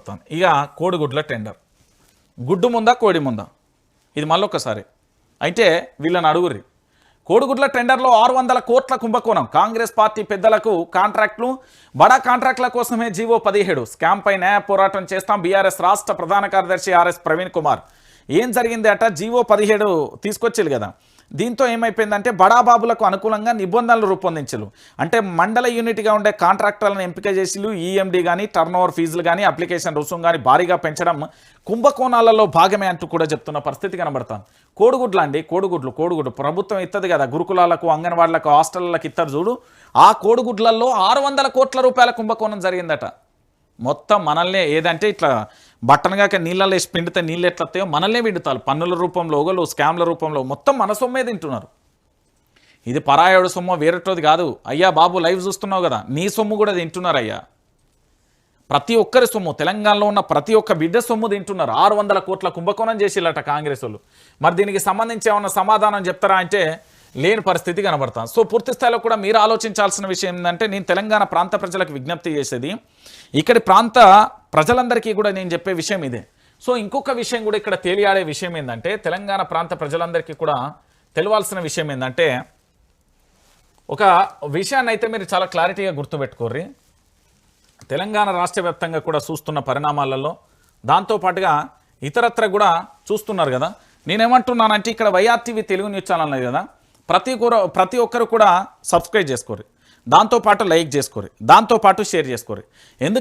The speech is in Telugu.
చెప్తాను ఇక కోడిగుడ్ల టెండర్. గుడ్డు ముందా కోడి ముందా? ఇది మళ్ళొక్కసారి. అయితే వీళ్ళని అడుగురి కోడిగుడ్ల టెండర్లో ఆరు వందల కోట్ల కుంభకోణం. కాంగ్రెస్ పార్టీ పెద్దలకు కాంట్రాక్టులు బడా కాంట్రాక్టుల కోసమే జీవో పదిహేడు. స్కామ్ పై న్యాయ పోరాటం చేస్తాం బీఆర్ఎస్ రాష్ట్ర ప్రధాన కార్యదర్శి ఆర్ఎస్ ప్రవీణ్ కుమార్. ఏం జరిగింది అట జీవో పదిహేడు తీసుకొచ్చారు కదా. దీంతో ఏమైపోయిందంటే బడాబాబులకు అనుకూలంగా నిబంధనలు రూపొందించలు. అంటే మండల యూనిట్గా ఉండే కాంట్రాక్టర్లను ఎంపిక చేసిలు ఈఎండి కానీ టర్న్ ఓవర్ ఫీజులు కానీ అప్లికేషన్ రుసుం కానీ భారీగా పెంచడం కుంభకోణాలలో భాగమే అంటూ కూడా చెప్తున్న పరిస్థితి కనబడతాం కోడిగుడ్లు అండి కోడిగుడ్లు కోడిగుడ్లు. ప్రభుత్వం ఇస్తుంది కదా గురుకులాలకు అంగన్వాడలకు హాస్టళ్ళకు ఇస్తారు చూడు. ఆ కోడిగుడ్లలో ఆరు వందల కోట్ల రూపాయల కుంభకోణం జరిగిందట. మొత్తం మనల్నే ఏదంటే ఇట్లా బట్టనగాక నీళ్ళలో వేసి పిండితే నీళ్ళు ఎట్లా వస్తాయో మనల్నే పిండుతారు పన్నుల రూపంలో ఒకళ్ళు స్కామ్ల రూపంలో మొత్తం మన సొమ్మే తింటున్నారు. ఇది పరాయుడు సొమ్ము వేరేటోది కాదు. అయ్యా బాబు లైవ్ చూస్తున్నావు కదా. నీ సొమ్ము కూడా తింటున్నారు అయ్యా ప్రతి ఒక్కరి సొమ్ము తెలంగాణలో ఉన్న ప్రతి ఒక్క బిడ్డ సొమ్ము తింటున్నారు. ఆరు వందల కోట్ల కుంభకోణం చేసిల్లట కాంగ్రెస్ వాళ్ళు. మరి దీనికి సంబంధించి ఏమన్నా సమాధానం చెప్తారా అంటే లేని పరిస్థితి కనబడతాం. సో పూర్తి స్థాయిలో కూడా మీరు ఆలోచించాల్సిన విషయం ఏంటంటే నేను తెలంగాణ ప్రాంత ప్రజలకు విజ్ఞప్తి చేసేది ఇక్కడి ప్రాంత ప్రజలందరికీ కూడా నేను చెప్పే విషయం ఇదే. సో ఇంకొక విషయం కూడా ఇక్కడ తేలియాడే విషయం ఏంటంటే తెలంగాణ ప్రాంత ప్రజలందరికీ కూడా తెలియాల్సిన విషయం ఏంటంటే ఒక విషయాన్ని అయితే మీరు చాలా క్లారిటీగా గుర్తుపెట్టుకోర్రి. తెలంగాణ రాష్ట్ర వ్యాప్తంగా కూడా చూస్తున్న పరిణామాలలో దాంతోపాటుగా ఇతరత్ర కూడా చూస్తున్నారు కదా. నేనేమంటున్నానంటే ఇక్కడ వైఆర్టీవీ తెలుగు న్యూస్ ఛానల్ అనేది కదా. ప్రతి కూర ప్రతి ఒక్కరు కూడా సబ్స్క్రైబ్ చేసుకోరు దాంతోపాటు లైక్ చేసుకోరు దాంతోపాటు షేర్ చేసుకోరు ఎందుకు